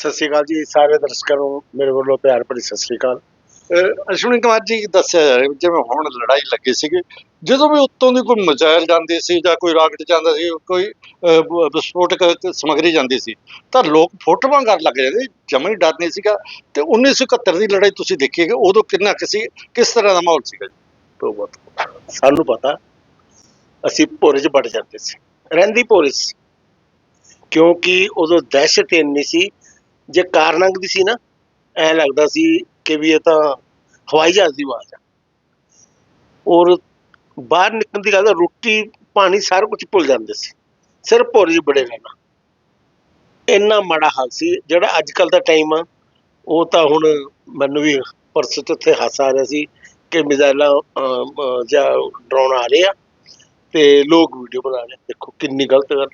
ਸਤਿ ਸ਼੍ਰੀ ਅਕਾਲ ਜੀ, ਸਾਰੇ ਦਰਸ਼ਕਾਂ ਨੂੰ ਮੇਰੇ ਵੱਲੋਂ ਪਿਆਰ ਭਰੀ ਸਤਿ ਸ਼੍ਰੀ ਅਕਾਲ। ਅਹ ਅਸ਼ਵਨੀ ਕੁਮਾਰ ਜੀ, ਦੱਸਿਆ ਜਾ ਰਿਹਾ ਜਿਵੇਂ ਹੁਣ ਲੜਾਈ ਲੱਗੀ ਸੀਗੀ, ਜਦੋਂ ਵੀ ਉੱਤੋਂ ਦੀ ਕੋਈ ਮਜ਼ਾਇਲ ਜਾਂਦੀ ਸੀ ਜਾਂ ਕੋਈ ਰਾਕਟ ਜਾਂਦਾ ਸੀ, ਕੋਈ ਵਿਸਫੋਟਕ ਸਮਗਰੀ ਜਾਂਦੀ ਸੀ, ਤਾਂ ਲੋਕ ਫੋਟੋਆਂ ਕਰਨ ਲੱਗ ਜਾਂਦੇ ਜਮਾ ਹੀ ਡਰ ਨਹੀਂ ਸੀਗਾ। ਤੇ 1971 ਦੀ ਲੜਾਈ ਤੁਸੀਂ ਦੇਖੀਏ ਉਦੋਂ ਕਿੰਨਾ ਕਿਸੇ ਕਿਸ ਤਰ੍ਹਾਂ ਦਾ ਮਾਹੌਲ ਸੀਗਾ ਜੀ? ਬਹੁਤ ਸਾਨੂੰ ਪਤਾ, ਅਸੀਂ ਭੋਰੇ 'ਚ ਵੜ ਜਾਂਦੇ ਸੀ, ਰਹਿੰਦੀ ਭੋਰੇ ਕਿਉਂਕਿ ਉਦੋਂ ਦਹਿਸ਼ਤ ਇੰਨੀ ਸੀ ਜੇ ਕਾਰ ਲੰਘਦੀ ਸੀ ਨਾ, ਐ ਲੱਗਦਾ ਸੀ ਕਿ ਵੀ ਇਹ ਤਾਂ ਹਵਾਈ ਜਹਾਜ਼ ਦੀ ਆਵਾਜ਼ ਆ। ਔਰ ਬਾਹਰ ਨਿਕਲਣ ਦੀ ਗੱਲ ਰੋਟੀ, ਪਾਣੀ ਸਾਰਾ ਕੁਝ ਭੁੱਲ ਜਾਂਦੇ ਸੀ। ਸਿਰਫ ਭੋਰੇ ਬੜੇ ਰਹਿਣਾ। ਇੰਨਾ ਮਾੜਾ ਹਾਲ ਸੀ, ਜਿਹੜਾ ਅੱਜ ਕੱਲ ਦਾ ਟਾਈਮ ਆ, ਉਹ ਤਾਂ ਹੁਣ ਮੈਨੂੰ ਵੀ ਪਰਸੋਂ ਤੋਂ ਉੱਥੇ ਹਾਸਾ ਆ ਰਿਹਾ ਸੀ ਕਿ ਮਿਜ਼ਾਈਲਾਂ ਜਾਂ ਡਰੋਨ ਆ ਰਹੇ ਆ ਤੇ ਲੋਕ ਵੀਡੀਓ ਬਣਾ ਰਹੇ ਦੇਖੋ ਕਿੰਨੀ ਗਲਤ ਗੱਲ।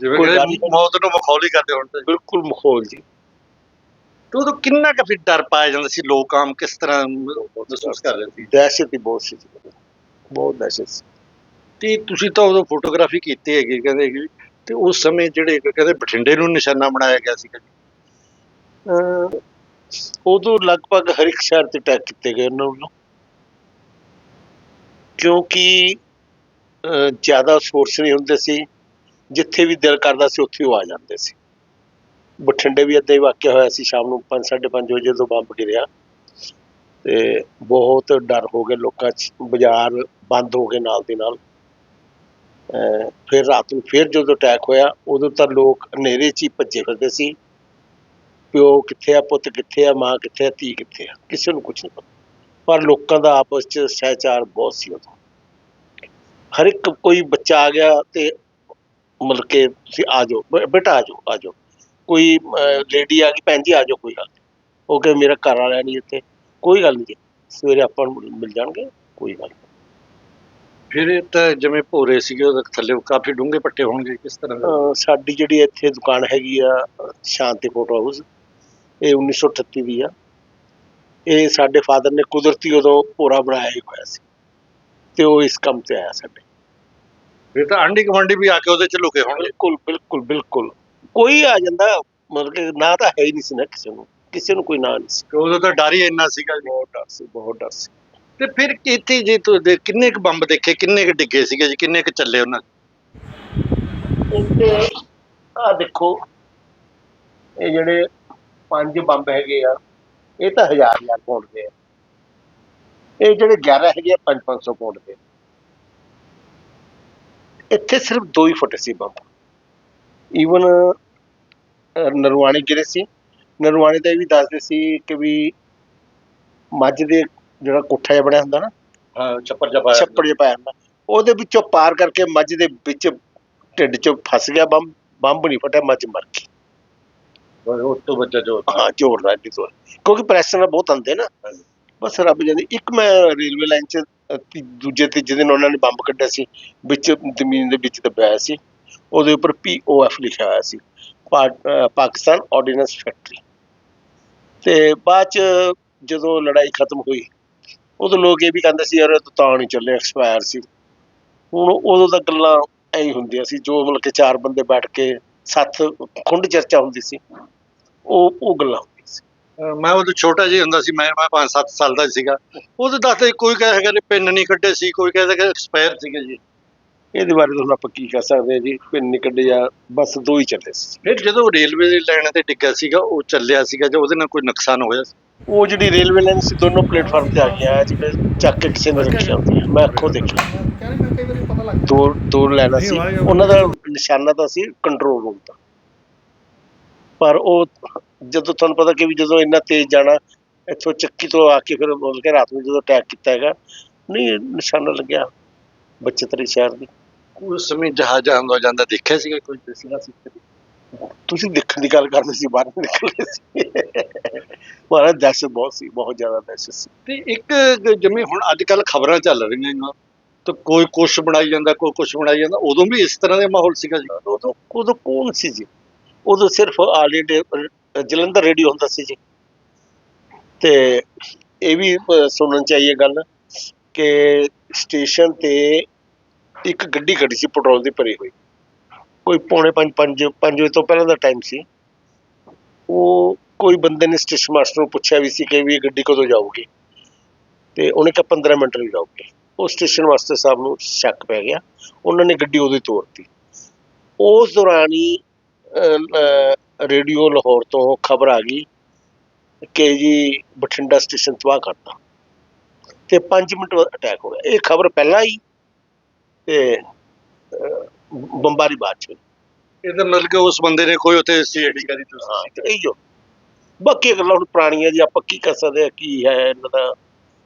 ਜਿਵੇਂ ਕੋਈ ਕਿ ਗੱਲ ਨਹੀਂ। ਮੌਤ ਨੂੰ ਮਖੌਲੀ ਕਰਦੇ ਹੁਣ ਤੇ। ਬਿਲਕੁਲ ਮਖੌਲ ਜੀ। ਤੇ ਉਦੋਂ ਕਿੰਨਾ ਕੁ ਫਿਰ ਡਰ ਪਾਇਆ ਜਾਂਦਾ ਸੀ? ਲੋਕ ਆਮ ਕਿਸ ਤਰ੍ਹਾਂ ਮਹਿਸੂਸ ਕਰ ਰਹੇ ਸੀ? ਦਹਿਸ਼ਤ ਹੀ ਬਹੁਤ ਸੀ। ਜੀ। ਬਹੁਤ ਦਹਿਸ਼ਤ ਸੀ। ਤੇ ਤੁਸੀਂ ਤਾਂ ਉਦੋਂ ਫੋਟੋਗ੍ਰਾਫੀ ਕੀਤੀ ਹੈਗੀ ਕਹਿੰਦੇ ਕਿ ਤੇ ਉਸ ਸਮੇਂ ਜਿਹੜੇ ਕਹਿੰਦੇ ਬਠਿੰਡੇ ਨੂੰ ਨਿਸ਼ਾਨਾ ਬਣਾਇਆ ਗਿਆ ਅਹ, ਉਦੋਂ ਲਗਭਗ ਹਰ ਇੱਕ ਸ਼ਹਿਰ ਤੇ ਅਟੈਕ ਕੀਤੇ ਗਏ ਉਹਨਾਂ ਵੱਲੋਂ। ਕਿਉਂਕਿ ਅਹ, ਜ਼ਿਆਦਾ ਸੋਰਸ ਨਹੀਂ ਹੁੰਦੇ ਸੀ। ਜਿੱਥੇ ਵੀ ਦਿਲ ਕਰਦਾ ਸੀ, ਉੱਥੇ ਉਹ ਆ ਜਾਂਦੇ ਸੀ। ਬਠਿੰਡੇ ਵੀ ਏਦਾਂ ਹੀ ਵਾਕਿਆ ਹੋਇਆ ਸੀ, ਸ਼ਾਮ ਨੂੰ 5:30 ਵਜੇ ਜਦੋਂ ਬੰਬ ਗਿਰਿਆ, ਤੇ ਬਹੁਤ ਡਰ ਹੋ ਗਿਆ ਲੋਕਾਂ 'ਚ, ਬਾਜ਼ਾਰ ਬੰਦ ਹੋ ਗਏ ਨਾਲ ਦੀ ਨਾਲ। ਫਿਰ ਰਾਤ ਨੂੰ ਫਿਰ ਜਦੋਂ ਅਟੈਕ ਹੋਇਆ, ਉਦੋਂ ਤਾਂ ਲੋਕ ਹਨੇਰੇ 'ਚ ਹੀ ਭੱਜੇ ਫਿਰਦੇ ਸੀ। ਪਿਓ ਕਿੱਥੇ ਆ, ਪੁੱਤ ਕਿੱਥੇ ਆ, ਮਾਂ ਕਿੱਥੇ ਆ, ਧੀ ਕਿੱਥੇ ਆ, ਕਿਸੇ ਨੂੰ ਕੁਝ ਨਹੀਂ ਪਤਾ। ਪਰ ਲੋਕਾਂ ਦਾ ਆਪਸ 'ਚ ਸਹਿਚਾਰ ਬਹੁਤ ਸੀ ਉਦੋਂ। ਹਰ ਇੱਕ ਕੋਈ ਬੱਚਾ ਆ ਗਿਆ ਤੇ ਮਤਲਬ ਕਿ ਤੁਸੀਂ ਆ ਜਾਓ ਬ- ਬੇਟਾ ਆ ਜਾਓ ਆ ਜਾਓ। ਕੋਈ ਲੇਡੀ ਆ ਗਈ ਭੈਣ ਜੀ ਆ ਜਾਓ ਕੋਈ ਗੱਲ ਨਹੀਂ ਉਹ ਕਿ ਮੇਰਾ ਘਰ ਵਾਲਾ ਨਹੀਂ ਇੱਥੇ। ਕੋਈ ਗੱਲ ਨਹੀਂ ਜੀ ਸਵੇਰੇ ਆਪਾਂ ਨੂੰ ਮਿਲ ਜਾਣਗੇ ਕੋਈ ਗੱਲ ਨਹੀਂ ਫਿਰ ਇਹ ਤਾਂ ਜਿਵੇਂ ਭੋਰੇ ਸੀਗੇ ਉਹਦੇ ਥੱਲੇ ਕਾਫੀ ਡੂੰਘੇ ਪੱਟੇ ਹੋਣਗੇ ਕਿਸ ਤਰ੍ਹਾਂ ਦਾ? ਅਹ ਸਾਡੀ ਜਿਹੜੀ ਇੱਥੇ ਦੁਕਾਨ ਹੈਗੀ ਆ ਅਹ ਸ਼ਾਂਤੀ ਫੋਟੋ ਹਾਊਸ ਇਹ 1938 ਦੀ ਆ। ਇਹ ਸਾਡੇ ਫਾਦਰ ਨੇ ਕੁਦਰਤੀ ਉਦੋਂ ਪੂਰਾ ਬਣਾਇਆ ਹੀ ਹੋਇਆ ਸੀ। ਤੇ ਉਹ ਇਸ ਕੰਮ ਤੇ ਆਇਆ ਸਾਡੇ। ਫਿਰ ਤਾਂ ਆਂਢੀ ਗੁਆਂਢੀ ਵੀ ਆ ਕੇ ਉਹਦੇ ਚ ਲੁਕੇ ਹੋਣਗੇ। ਬਿਲਕੁਲ ਬਿਲਕੁਲ ਬਿਲਕੁਲ। ਕੋਈ ਆ ਜਾਂਦਾ ਮਤਲਬ ਕਿ ਨਾ ਤਾਂ ਹੈ ਹੀ ਨਹੀਂ ਸੀ ਨਾ ਕਿਸੇ ਨੂੰ। ਕਿਸੇ ਨੂੰ ਕੋਈ ਨਾਂ ਨਹੀਂ ਸੀ। ਤੇ ਉਦੋਂ ਤਾਂ ਡਰ ਹੀ ਇੰਨਾ ਸੀਗਾ ਜੀ। ਬਹੁਤ ਡਰ ਸੀ ਬਹੁਤ ਡਰ ਸੀ। ਤੇ ਫਿਰ ਇੱਥੇ ਜੇ ਤੁਹਾਡੇ ਕਿੰਨੇ ਕੁ ਬੰਬ ਦੇਖੇ ਕਿੰਨੇ ਕੁ ਡਿੱਗੇ ਸੀਗੇ ਜੀ ਕਿੰਨੇ ਕੁ ਚੱਲੇ ਉਹਨਾਂ ਇੱਥੇ ਆ ਦੇਖੋ ਇਹ ਜਿਹੜੇ ਪੰਜ ਬੰਬ ਹੈਗੇ ਆ ਇਹ ਤਾਂ ਹਜ਼ਾਰ ਹਜ਼ਾਰ ਪਾਉਂਡ ਦੇ ਆ। ਇਹ ਜਿਹੜੇ 11 ਹੈਗੇ ਆ 5 500 ਪਾਉਂਡ ਦੇ ਇੱਥੇ ਸਿਰਫ ਦੋ ਹੀ ਫੁੱਟ ਸੀ ਬੰਬ। ਈਵਨ ਨਰਵਾਣੀ ਗਿਰੇ ਸੀ ਨਰਵਾਣੀ ਦਾ ਇਹ ਵੀ ਦੱਸਦੇ ਸੀ ਕਿ ਵੀ ਮੱਝ ਦੇ ਜਿਹੜਾ ਕੋਠਾ ਜਿਹਾ ਬਣਿਆ ਹੁੰਦਾ ਨਾ ਹਾਂ ਛੱਪੜ ਜਪਾ ਛੱਪੜ ਜਿਹਾ ਪਾਇਆ ਹੁੰਦਾ। ਉਹਦੇ ਵਿੱਚੋਂ ਪਾਰ ਕਰਕੇ ਮੱਝ ਦੇ ਵਿੱਚ ਢਿੱਡ 'ਚ ਫਸ ਗਿਆ ਬੰਬ ਬੰਬ ਨਹੀਂ ਫਟਿਆ ਮੱਝ ਮਰ ਗਈ। ਉਸ ਤੋਂ ਬੱਚਾ ਜੋ ਹਾਂ ਜ਼ੋਰਦਾਰ ਦੀ ਜ਼ੋਰ। ਕਿਉਂਕਿ ਪ੍ਰੈਸ਼ਰ ਨਾਲ ਬਹੁਤ ਆਉਂਦੇ ਨਾ। ਬਸ ਰੱਬ ਜਾਂਦੀ ਇੱਕ ਮੈਂ ਰੇਲਵੇ ਲਾਈਨ 'ਚ ਤੀ- ਦੂਜੇ ਤੀਜੇ ਦਿਨ ਉਹਨਾਂ ਨੇ ਬੰਬ ਕੱਢਿਆ ਸੀ ਵਿੱਚ ਜ਼ਮੀਨ ਦੇ ਵਿੱਚ ਦੱਬਿਆ ਹੋਇਆ ਸੀ। ਉਹਦੇ ਉੱਪਰ ਪੀਓਐਫ ਲਿਖਿਆ ਹੋਇਆ ਸੀ ਪਾ- ਅ, ਪਾਕਿਸਤਾਨ ਆਰਡੀਨੈਂਸ ਫੈਕਟਰੀ। ਤੇ ਬਾਅਦ 'ਚ ਜਦੋਂ ਲੜਾਈ ਖਤਮ ਹੋਈ ਉਦੋਂ ਲੋਕ ਇਹ ਵੀ ਕਹਿੰਦੇ ਸੀ ਯਾਰ ਇਹ ਤਾਂ ਤਾਂ ਨਹੀਂ ਚੱਲੇ ਐਕਸਪਾਇਰ ਸੀ। ਹੁਣ ਉਦੋਂ ਤਾਂ ਗੱਲਾਂ ਐਂ ਹੀ ਹੁੰਦੀਆਂ ਸੀ ਜੋ ਮਤਲਬ ਕਿ ਚਾਰ ਬੰਦੇ ਬੈਠ ਕੇ ਸੱਤ ਖੁੰਡ ਚਰਚਾ ਹੁੰਦੀ ਸੀ ਉਹ ਉਹ ਗੱਲਾਂ। ਮੈਂ ਉਦੋਂ ਛੋਟਾ ਜਿਹਾ ਹੁੰਦਾ ਸੀ ਮੈਂ ਮੈਂ 5-7 ਸਾਲ ਦਾ ਸੀਗਾ। ਉਦੋਂ ਦੱਸਦੇ ਕੋਈ ਕਹੇਗਾ ਨੇ ਪਿੰਨ ਨਹੀਂ ਕੱਢੇ ਸੀ ਕੋਈ ਕਹਿੰਦਾ ਕਿ ਐਕਸਪਾਇਰ ਸੀਗੇ ਜੀ। ਇਹਦੇ ਬਾਰੇ ਤਾਂ ਹੁਣ ਆਪਾਂ ਕੀ ਕਹਿ ਸਕਦੇ ਹਾਂ ਜੀ ਪਿੰਨ ਨਹੀਂ ਕੱਢੇ ਜਾਂ ਬਸ ਦੋ ਹੀ ਚੱਲੇ ਸੀ। ਫਿਰ ਜਦੋਂ ਰੇਲਵੇ ਦੀ ਲਾਈਨ ਤੇ ਡਿੱਗਾ ਸੀਗਾ ਉਹ ਚੱਲਿਆ ਸੀਗਾ ਜਾਂ ਉਹਦੇ ਨਾਲ ਕੋਈ ਨੁਕਸਾਨ ਹੋਇਆ ਸੀ? ਉਹ ਜਿਹੜੀ ਰੇਲਵੇ ਲਾਈਨ ਸੀ ਦੋਨੋਂ ਪਲੇਟਫਾਰਮ ਤੇ ਆ ਗਿਆ ਜਿਹੜੇ ਚੱਕ ਕੇ ਕਿਸੇ ਨੇ ਰੱਖਿਆ ਹੁੰਦੀਆਂ। ਮੈਂ ਅੱਖੋਂ ਦੇਖਿਆ। ਦੋ ਦੋ ਲੈਣਾ ਸੀ। ਉਹਨਾਂ ਦਾ ਨਿਸ਼ਾਨਾ ਤਾਂ ਸੀ ਕੰਟਰੋਲ ਰੂਮ ਦਾ। ਪਰ ਉਹ ਜਦੋਂ ਤੁਹਾਨੂੰ ਪਤਾ ਕਿ ਵੀ ਜਦੋਂ ਇੰਨਾ ਤੇਜ਼ ਜਾਣਾ ਇੱਥੋਂ ਚੱਕੀ ਤੋਂ ਆ ਕੇ ਫਿਰ ਬੋਲ ਕੇ ਰਾਤ ਨੂੰ ਜਦੋਂ ਅਟੈਕ ਕੀਤਾ ਹੈਗਾ ਨਹੀਂ ਨਿਸ਼ਾਨਾ ਲੱਗਿਆ ਬੱਚਤਰੀ ਸ਼ਹਿਰ ਦੀ। ਉਸ ਸਮੇਂ ਜਹਾਜ਼ ਆਉਂਦਾ ਜਾਂਦਾ ਦੇਖਿਆ ਸੀਗਾ ਕੋਈ ਦੱਸਿਆ ਸੀ? ਤੁਸੀਂ ਦੇਖਣ ਦੀ ਗੱਲ ਕਰਦੇ ਸੀ ਬਾਹਰ ਨਿਕਲੇ ਸੀ। ਮਾਰਾ ਦਹਿਸ਼ਤ ਬਹੁਤ ਸੀ ਬਹੁਤ ਜ਼ਿਆਦਾ ਦਹਿਸ਼ਤ ਸੀ। ਤੇ ਇੱਕ ਜਿਵੇਂ ਹੁਣ ਅੱਜ ਕੱਲ ਖਬਰਾਂ ਚੱਲ ਰਹੀਆਂ ਨੇ ਤਾਂ ਕੋਈ ਕੁਛ ਬਣਾਈ ਜਾਂਦਾ ਕੋਈ ਕੁਛ ਬਣਾਈ ਜਾਂਦਾ ਉਦੋਂ ਵੀ ਇਸ ਤਰ੍ਹਾਂ ਦਾ ਮਾਹੌਲ ਸੀਗਾ ਜੀ? ਉਦੋਂ ਉਦੋਂ ਕੌਣ ਸੀ ਜੀ? ਉਦੋਂ ਸਿਰਫ ਆਲ ਇੰਡੀਆ ਜਲੰਧਰ ਰੇਡੀਓ ਹੁੰਦਾ ਸੀ ਜੀ। ਤੇ ਇਹ ਵੀ ਅਹ, ਸੁਣਨ ਚਾਹੀਏ ਗੱਲ ਕਿ ਸਟੇਸ਼ਨ ਤੇ ਇੱਕ ਗੱਡੀ ਖੜੀ ਸੀ ਪੈਟਰੋਲ ਦੀ ਭਰੀ ਹੋਈ। ਕੋਈ ਪੌਣੇ ਪੰਜ ਪੰਜ ਪੰਜ ਵਜੇ ਤੋਂ ਪਹਿਲਾਂ ਦਾ ਟਾਈਮ ਸੀ। ਉਹ ਕੋਈ ਬੰਦੇ ਨੇ ਸਟੇਸ਼ਨ ਮਾਸਟਰ ਨੂੰ ਪੁੱਛਿਆ ਵੀ ਸੀ ਕਿ ਵੀ ਇਹ ਗੱਡੀ ਕਦੋਂ ਜਾਊਗੀ। ਤੇ ਉਹਨੇ ਕਿਹਾ 15 ਮਿੰਟ ਲਈ ਜਾਊਗੀ। ਉਹ ਸਟੇਸ਼ਨ ਮਾਸਟਰ ਸਾਹਿਬ ਨੂੰ ਸ਼ੱਕ ਪੈ ਗਿਆ। ਉਹਨਾਂ ਨੇ ਗੱਡੀ ਉਹਦੀ ਤੋੜਤੀ ਉਸ ਦੌਰਾਨ ਹੀ ਰੇਡੀਓ ਲਾਹੌਰ ਤੋਂ ਖਬਰ ਆ ਗਈ ਕਿ ਜੀ ਬਠਿੰਡਾ ਸਟੇਸ਼ਨ ਤਬਾਹ ਕਰਤਾ ਤੇ 5 ਮਿੰਟ ਬਾਅਦ ਅਟੈਕ ਹੋ ਗਿਆ। ਇਹ ਖਬਰ ਪਹਿਲਾਂ ਹੀ ਤੇ ਬੰਬਾਰੀ ਬਾਅਦ ਚ। ਇਹਦਾ ਮਤਲਬ ਕਿ ਉਸ ਬੰਦੇ ਨੇ ਕੋਈ ਉੱਥੇ ਸੀਆਈਡੀ ਕਰੀ ਤੁਸੀਂ ਇਹੀ ਜੋ ਬਾਕੀ ਗੱਲਾਂ ਹੁਣ ਪੁਰਾਣੀਆਂ ਜੀ ਆਪਾਂ ਕੀ ਕਰ ਸਕਦੇ ਆ ਕੀ ਹੈ ਇਹਨਾਂ ਦਾ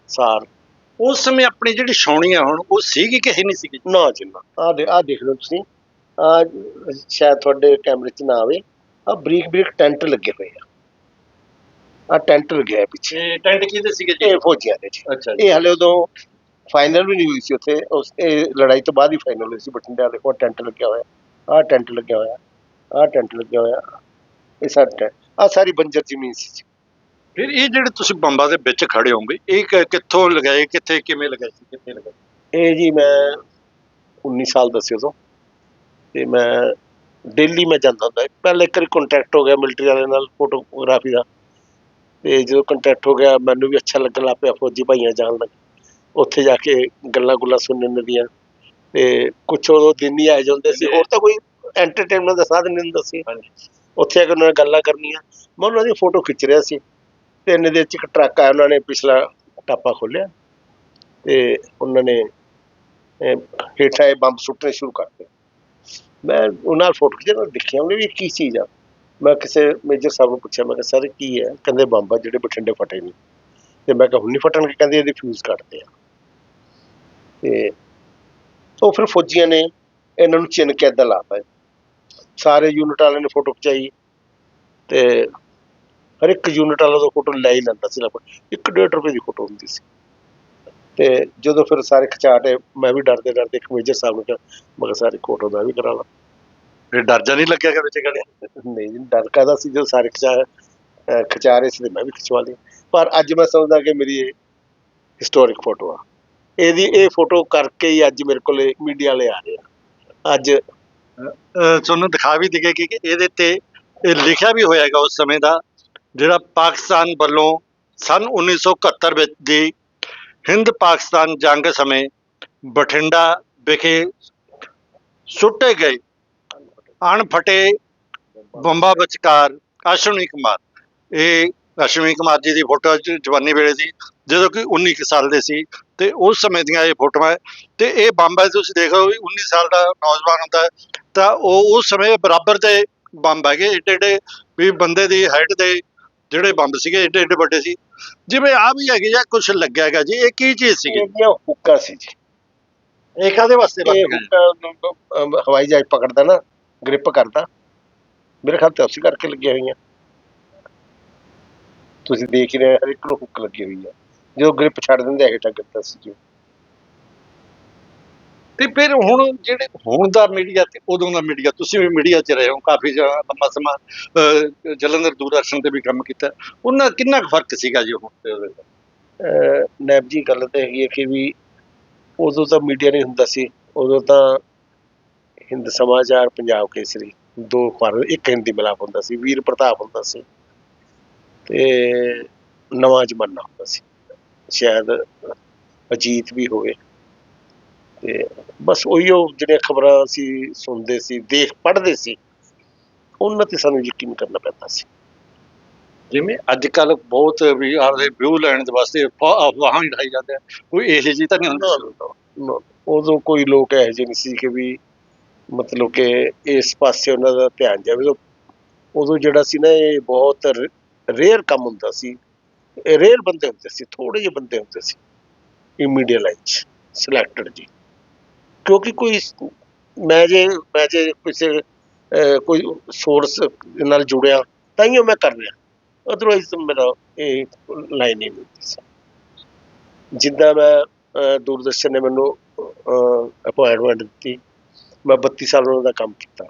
ਸਾਰ? ਉਸ ਸਮੇਂ ਆਪਣੀ ਜਿਹੜੀ ਛਾਉਣੀ ਆ ਹੁਣ ਉਹ ਸੀਗੀ ਕਿ ਹੈ ਨਹੀਂ ਸੀਗੀ? ਨਾ ਜਿੰਨਾ ਆ ਦੇ ਆ ਦੇਖ ਲਓ ਤੁਸੀਂ। ਸ਼ਾਇਦ ਤੁਹਾਡੇ ਕੈਮਰੇ 'ਚ ਨਾ ਆਵੇ ਆ ਬਰੀਕ ਬਰੀਕ ਟੈਂਟ ਲੱਗੇ ਹੋਏ ਆ। ਆ ਟੈਂਟ ਲੱਗਿਆ ਪਿੱਛੇ। ਇਹ ਟੈਂਟ ਕਿਹਦੇ ਸੀਗੇ ਜੀ? ਇਹ ਫੌਜੀਆਂ ਦੇ ਜੀ। ਅੱਛਾ ਇਹ ਹਲੇ ਉਦੋਂ ਫਾਈਨਲ ਵੀ ਨਹੀਂ ਹੋਈ ਸੀ ਉੱਥੇ। ਉਸ ਇਹ ਲੜਾਈ ਤੋਂ ਬਾਅਦ ਹੀ ਫਾਈਨਲ ਹੋਈ ਸੀ ਬਠਿੰਡੇ ਕੋਲ। ਟੈਂਟ ਲੱਗਿਆ ਹੋਇਆ। ਆਹ ਟੈਂਟ ਲੱਗਿਆ ਹੋਇਆ। ਆਹ ਟੈਂਟ ਲੱਗਿਆ ਹੋਇਆ। ਇਹ ਸਾਰਾ ਟੈਂਟ। ਆ ਸਾਰੀ ਬੰਜਰ ਜ਼ਮੀਨ ਸੀ ਜੀ। ਫਿਰ ਇਹ ਜਿਹੜੇ ਤੁਸੀਂ ਬੰਬਾਂ ਦੇ ਵਿੱਚ ਖੜੇ ਹੋਗੇ ਇਹ ਕਿ- ਕਿੱਥੋਂ ਲਗਾਏ ਕਿੱਥੇ ਕਿਵੇਂ ਲਗਾਏ ਸੀ ਕਿੱਥੇ ਲਗਾਏ? ਇਹ ਜੀ ਮੈਂ 19 ਸਾਲ ਦਾ ਸੀ ਉਦੋਂ। ਤੇ ਮੈਂ ਡੇਲੀ ਮੈਂ ਜਾਂਦਾ ਹੁੰਦਾ। ਪਹਿਲਾਂ ਇੱਕ ਵਾਰੀ ਕੰਟੈਕਟ ਹੋ ਗਿਆ ਮਿਲਟਰੀ ਵਾਲੇ ਨਾਲ ਫੋਟੋਗ੍ਰਾਫੀ ਦਾ। ਤੇ ਜਦੋਂ ਕੰਟੈਕਟ ਹੋ ਗਿਆ, ਮੈਨੂੰ ਵੀ ਅੱਛਾ ਲੱਗਣ ਲੱਗ ਪਿਆ ਫੌਜੀ ਭਾਈਆਂ ਜਾਣ ਲੱਗ। ਉੱਥੇ ਜਾ ਕੇ ਗੱਲਾਂ ਗੁੱਲਾਂ ਸੁਣਨ ਦੀਆਂ। ਤੇ ਕੁਛ ਉਦੋਂ ਦਿਨ ਹੀ ਆਏ ਜਾਂਦੇ ਸੀ। ਹੋਰ ਤਾਂ ਕੋਈ ਐਂਟਰਟੇਨਮੈਂਟ ਦਾ ਸਾਧਨ ਨਹੀਂ ਹੁੰਦਾ ਸੀ। ਉੱਥੇ ਆ ਕੇ ਉਹਨਾਂ ਨਾਲ ਗੱਲਾਂ ਕਰਨੀਆਂ। ਮੈਂ ਉਹਨਾਂ ਦੀ ਫੋਟੋ ਖਿੱਚ ਰਿਹਾ ਸੀ। ਤੇ ਇੰਨੇ ਦੇ ਚ ਇੱਕ ਟਰੱਕ ਆਇਆ, ਉਹਨਾਂ ਨੇ ਪਿਛਲਾ ਟਾਪਾ ਖੋਲਿਆ ਤੇ ਉਹਨਾਂ ਨੇ ਹੇਠਾਂ ਇਹ ਬੰਬ ਸੁੱਟਣੇ ਸ਼ੁਰੂ ਕਰਤੇ ਮੈਂ ਉਹਨਾਂ ਨਾਲ ਫੋਟੋ ਖਿੱਚਿਆ ਦੇਖਿਆ, ਉਹਨੇ ਵੀ ਇਹ ਕੀ ਚੀਜ਼ ਆ। ਮੈਂ ਕਿਸੇ ਮੇਜਰ ਸਾਹਿਬ ਨੂੰ ਪੁੱਛਿਆ, ਮੈਂ ਕਿਹਾ ਸਰ ਕੀ ਹੈ? ਕਹਿੰਦੇ, ਬੰਬ ਆ, ਜਿਹੜੇ ਬਠਿੰਡੇ ਫਟੇ ਨੇ। ਤੇ ਮੈਂ ਕਿਹਾ, ਹੁਣ ਨਹੀਂ ਫਟਣਗੇ? ਕਹਿੰਦੇ, ਇਹਦੇ ਫਿਊਜ਼ ਕੱਟਦੇ ਆ। ਤੇ ਉਹ ਫਿਰ ਫੌਜੀਆਂ ਨੇ ਇਹਨਾਂ ਨੂੰ ਚਿੰਨ ਕੇ ਏਦਾਂ ਲਾਤਾ। ਸਾਰੇ ਯੂਨਿਟ ਵਾਲਿਆਂ ਨੇ ਫੋਟੋ ਖਿਚਾਈ ਤੇ ਹਰ ਇੱਕ ਯੂਨਿਟ ਵਾਲਾ ਤੋਂ ਫੋਟੋ ਲੈ ਹੀ ਲੈਂਦਾ ਸੀ। ਲਗਭਗ ਇੱਕ ਡੇਢ ਰੁਪਏ ਦੀ ਫੋਟੋ ਹੁੰਦੀ ਸੀ। ਤੇ ਜਦੋਂ ਫਿਰ ਸਾਰੇ ਖਿਚਾਟੇ ਮੈਂ ਵੀ ਡਰਦੇ ਡਰਦੇ ਇੱਕ ਮੇਜਰ ਸਾਹਿਬ ਨੂੰ ਕਿਹਾ, ਮੈਂ ਕਿਹਾ ਸਾਰੀ ਦਾ ਵੀ ਕਰਾ ਲਾ ਫਿਰ ਡਰ ਜਾ ਨਹੀਂ ਲੱਗਿਆ ਕਿ ਵਿੱਚ ਖੜੇ ਨਹੀਂ ਡਰ ਕਾਹਦਾ ਸੀ ਜਦੋਂ ਸਾਰੇ ਖਿਚਾ, ਅਹ ਰਹੇ ਸੀ ਮੈਂ ਵੀ ਖਿਚਵਾ ਲਈ ਪਰ ਅੱਜ ਮੈਂ ਸਮਝਦਾ ਕਿ ਮੇਰੀ ਇਹ ਹਿਸਟੋਰਿਕ ਫੋਟੋ ਆ। ਇਹਦੀ ਇਹ ਫੋਟੋ ਕਰਕੇ ਹੀ ਅੱਜ ਮੇਰੇ ਕੋਲ ਮੀਡੀਆ ਵਾਲੇ ਆ ਰਹੇ ਆ। ਅੱਜ ਤੁਹਾਨੂੰ ਦਿਖਾ ਵੀ ਦਿਗੇ ਕਿ ਇਹਦੇ ਤੇ ਇਹ ਲਿਖਿਆ ਵੀ ਹੋਇਆਗਾ ਉਸ ਸਮੇਂ ਦਾ, ਜਿਹੜਾ ਪਾਕਿਸਤਾਨ ਵੱਲੋਂ ਸਨ 1971 ਵਿੱਚ ਦੀ ਹਿੰਦ ਪਾਕਿਸਤਾਨ ਜੰਗ ਸਮੇਂ ਬਠਿੰਡਾ ਵਿਖੇ ਸੁੱਟੇ ਗਏ। ਅਣਫਟੇ ਬੰਬਾਂ ਵਿਚਕਾਰ ਅਸ਼ਵਨੀ ਕੁਮਾਰ। ਇਹ ਅਸ਼ਵਨੀ ਕੁਮਾਰ ਜੀ ਦੀ ਫੋਟੋ ਜਵਾਨੀ ਵੇਲੇ ਸੀ ਜਦੋਂ ਕਿ 19 ਕੁ ਸਾਲ ਦੇ ਸੀ ਤੇ ਉਸ ਸਮੇਂ ਦੀਆਂ ਇਹ ਫੋਟੋਆਂ ਹੈ। ਤੇ ਇਹ ਬੰਬ ਹੈ, ਤੁਸੀਂ ਦੇਖੋ ਵੀ 19 ਸਾਲ ਦਾ ਨੌਜਵਾਨ ਹੁੰਦਾ ਹੈ। ਤਾਂ ਉਹ ਉਸ ਸਮੇਂ ਬਰਾਬਰ ਦੇ ਬੰਬ ਹੈਗੇ। ਏਡੇ ਏਡੇ ਵੀ ਬੰਦੇ ਦੀ ਹਾਈਟ ਦੇ ਜਿਹੜੇ ਬੰਬ ਸੀਗੇ ਏਡੇ ਏਡੇ ਵੱਡੇ ਸੀ। ਜਿਵੇਂ ਆ ਵੀ ਹੈਗੇ ਜਾਂ ਕੁਝ ਲੱਗਿਆ ਹੈਗਾ ਜੀ ਇਹ ਕੀ ਚੀਜ਼ ਸੀਗੀ? ਇਹਦੀਆਂ ਹੁੱਕਾਂ ਸੀ ਜੀ। ਇਹ ਕਾਦੇ ਵਾਸਤੇ ਇਹ ਵਰਤਿਆ? ਹੁੱਕਾਂ ਹਵਾਈ ਜਹਾਜ਼ ਪਕੜਦਾ ਨਾ ਗ੍ਰਿਪ ਕਰਦਾ। ਮੇਰੇ ਖਿਆਲ ਤੇ ਉਸੇ ਕਰਕੇ ਲੱਗੀਆਂ ਹੋਈਆਂ। ਤੁਸੀਂ ਦੇਖ ਹੀ ਰਹੇ ਹੋ, ਹਰ ਇੱਕ ਨੂੰ ਹੁੱਕ ਲੱਗੀ ਹੋਈ ਆ। ਜਦੋਂ ਗ੍ਰਿਪ ਛੱਡ ਦਿੰਦੇ ਹੇਠਾਂ ਗਿਰਦਾ ਸੀ ਜੀ। ਤੇ ਫਿਰ ਹੁਣ ਜਿਹੜੇ ਹੁਣ ਦਾ ਮੀਡੀਆ ਤੇ ਉਦੋਂ ਦਾ ਮੀਡੀਆ, ਤੁਸੀਂ ਵੀ ਮੀਡੀਆ 'ਚ ਰਹੇ ਹੋ, ਕਾਫੀ ਲੰਮਾ ਸਮਾਂ ਜਲੰਧਰ ਦੂਰਦਰਸ਼ਨ ਤੇ ਵੀ ਕੰਮ ਕੀਤਾ। ਉਹਨਾਂ ਕਿੰਨਾ ਕੁ ਫ਼ਰਕ ਸੀਗਾ ਜੀ ਹੁਣ ਤੇ ਉਹਦੇ ਵਿੱਚ? ਨੈਬ ਜੀ, ਗੱਲ ਤਾਂ ਹੈਗੀ ਹੈ ਕਿ ਵੀ ਉਦੋਂ ਤਾਂ ਮੀਡੀਆ ਨਹੀਂ ਹੁੰਦਾ ਸੀ, ਉਦੋਂ ਤਾਂ ਹਿੰਦ ਸਮਾਚਾਰ ਪੰਜਾਬ ਕੇਸਰੀ, ਦੋ ਅਖਬਾਰ ਇੱਕ ਹਿੰਦੀ ਮਿਲਾਪ ਹੁੰਦਾ ਸੀ, ਵੀਰ ਪ੍ਰਤਾਪ ਹੁੰਦਾ ਸੀ ਤੇ ਨਵਾਂ ਜ਼ਮਾਨਾ ਹੁੰਦਾ ਸੀ। ਸ਼ਾਇਦ ਅਜੀਤ ਵੀ ਹੋਵੇ। ਤੇ ਬਸ ਉਹੀ ਉਹ ਜਿਹੜੀਆਂ ਖਬਰਾਂ ਸੀ ਸੁਣਦੇ ਸੀ ਦੇਖ ਪੜ੍ਹਦੇ ਸੀ ਉਹਨਾਂ ਤੇ ਸਾਨੂੰ ਯਕੀਨ ਕਰਨਾ ਪੈਂਦਾ ਸੀ। ਜਿਵੇਂ ਅੱਜ ਕੱਲ ਬਹੁਤ ਵੀ ਆਪਦੇ ਵਿਊ ਲੈਣ ਦੇ ਵਾਸਤੇ ਅਫਵਾ- ਅਫਵਾਹਾਂ ਹੀ ਉਡਾਈ ਜਾਂਦੇ ਆ ਕੋਈ ਇਹੋ ਜਿਹੀ ਤਾਂ ਨਹੀਂ ਹੁੰਦੀ ਨਾ, ਉਦੋਂ ਕੋਈ ਲੋਕ ਇਹੋ ਜਿਹੇ ਨਹੀਂ ਸੀ ਕਿ ਵੀ ਮਤਲਬ ਕਿ ਇਸ ਪਾਸੇ ਉਹਨਾਂ ਦਾ ਧਿਆਨ ਜਾਵੇ। ਉਦੋਂ- ਉਦੋਂ ਜਿਹੜਾ ਸੀ ਨਾ ਇਹ ਬਹੁਤ ਰੇਅਰ ਕੰਮ ਹੁੰਦਾ ਸੀ। ਰੇਅਰ ਬੰਦੇ ਹੁੰਦੇ ਸੀ ਥੋੜੇ ਜਿਹੇ ਬੰਦੇ ਹੁੰਦੇ ਸੀ। ਇਹ ਮੀਡੀਆ ਲਾਈਨ 'ਚ ਸਿਲੈਕਟਡ ਜੀ। ਕਿਉਂਕਿ ਕੋਈ ਮੈਂ ਜੇ ਮੈਂ ਜੇ ਕਿਸੇ ਕੋਈ ਸੋਰਸ ਨਾਲ ਜੁੜਿਆ ਤਾਂ ਹੀ ਮੈਂ ਕਰ ਰਿਹਾ। ਅਦਰਵਾਈਜ਼ ਮੇਰਾ ਇਹ ਲਾਈਨ ਨਹੀਂ ਸੀ। ਜਿੱਦਾਂ ਮੈਂ ਦੂਰਦਰਸ਼ਨ ਨੇ ਮੈਨੂੰ ਅਪਾਇੰਟਮੈਂਟ ਦਿੱਤੀ। ਮੈਂ 32 ਸਾਲ ਉਹਨਾਂ ਦਾ ਕੰਮ ਕੀਤਾ।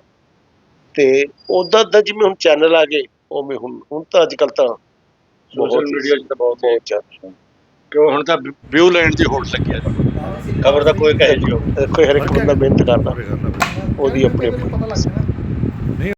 ਤੇ ਉਦਾਂ ਦਾ ਜਿਵੇਂ ਹੁਣ ਚੈਨਲ ਆ ਗਏ ਉਵੇਂ ਹੁਣ ਹੁਣ ਤਾਂ ਅੱਜ ਕੱਲ ਤਾਂ ਸੋਸ਼ਲ ਮੀਡੀਆ 'ਚ ਤਾਂ ਬਹੁਤ ਬਹੁਤ ਜ਼ਿਆਦਾ। ਕਿਉਂ ਹੁਣ ਤਾਂ ਵਿਊ ਲੈਣ ਦੀ ਹੋੜ ਲੱਗੀ ਹੈ ਖਬਰ ਦਾ ਕੋਈ ਕਹੇ ਜੀ ਕੋਈ ਹਰ ਇੱਕ ਬੰਦਾ ਮਿਹਨਤ ਕਰਦਾ। ਉਹਦੀ ਆਪਣੀ ਆਪਣੀ।